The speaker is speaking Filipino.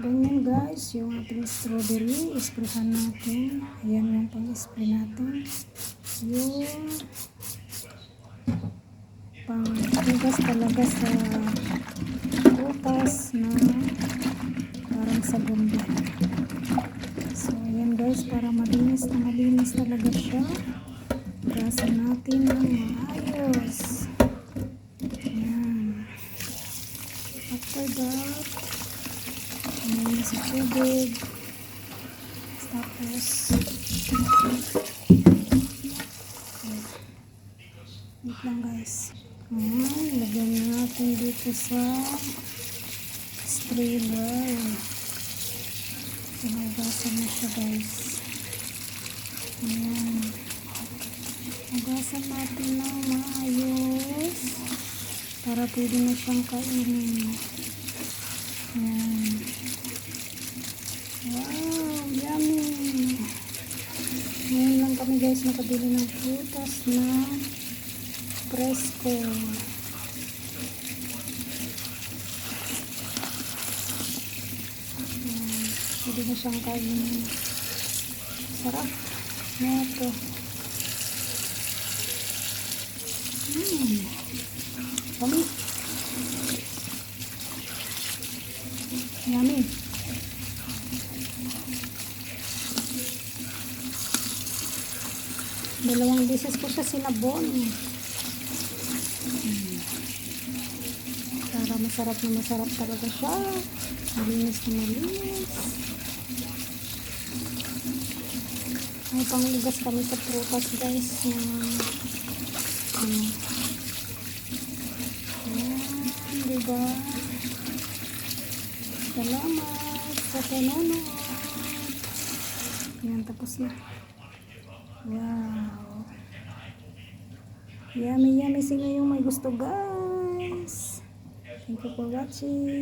Ganyan guys, yung ating strawberry, isprehan natin. Ayan yung pang-spray natin. Yung pang-hugas talaga sa butas na parang sa bomba. So, ayan guys, para malinis na malinis talaga siya. Gasan natin ng maayos. Ayan. After that, ayan sa tubig. Tapos, wait lang guys. Ayan, lagyan natin dito sa strainer. Hinugasan na siya guys. Ayan. Hugasan natin ng maayos para pwede na siyang kainin. Ayan. Wow, yummy! Ngayon lang kami guys nakabili ng prutas na presko. Ayan. Pwede na siyang kainin. Sarap. Neto. Mmm. Yummy. Yummy. Dalawang beses ko siya sinabon. Mm. Para masarap na masarap talaga siya. Malinis na malinis. May panglugas kami sa prutas guys. Na, ano, Ayan, diba? Salamat sa panonood. Yan, tapos na. Wow. Yummy, yummy. Sino yung may gusto, guys? Thank you for watching.